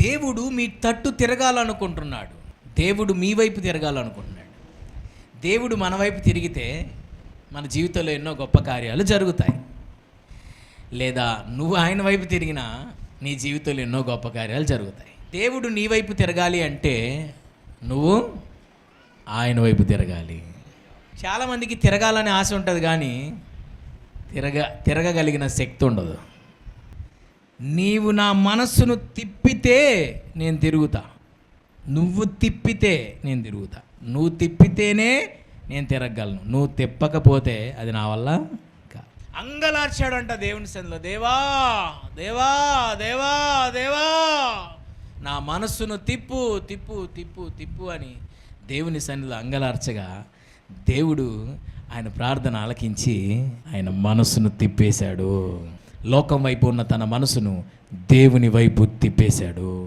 దేవుడు మీ తట్టు తిరగాలనుకుంటున్నాడు. దేవుడు మీ వైపు తిరగాలనుకుంటున్నాడు. దేవుడు మన వైపు తిరిగితే మన జీవితంలో ఎన్నో గొప్ప కార్యాలు జరుగుతాయి. లేదా నువ్వు ఆయన వైపు తిరిగినా నీ జీవితంలో ఎన్నో గొప్ప కార్యాలు జరుగుతాయి. దేవుడు నీ వైపు తిరగాలి అంటే నువ్వు ఆయన వైపు తిరగాలి. చాలామందికి తిరగాలని ఆశ ఉంటుంది కానీ తిరగ తిరగగలిగిన శక్తి ఉండదు. నీవు నా మనస్సును తిప్పి తిప్పితే నేను తిరుగుతా. నువ్వు తిప్పితే నేను తిరుగుతా. నువ్వు తిప్పితేనే నేను తిరగగలను. నువ్వు తిప్పకపోతే అది నా వల్ల అంగలార్చాడంట దేవుని సందులో దేవా దేవా దేవా దేవా నా మనస్సును తిప్పు తిప్పు తిప్పు తిప్పు అని దేవుని సన్నిధిలో అంగలార్చగా దేవుడు ఆయన ప్రార్థన ఆలకించి ఆయన మనస్సును తిప్పేశాడు. లోకం వైపు ఉన్న తన మనసును దేవుని వైపు తిప్పేశాడు.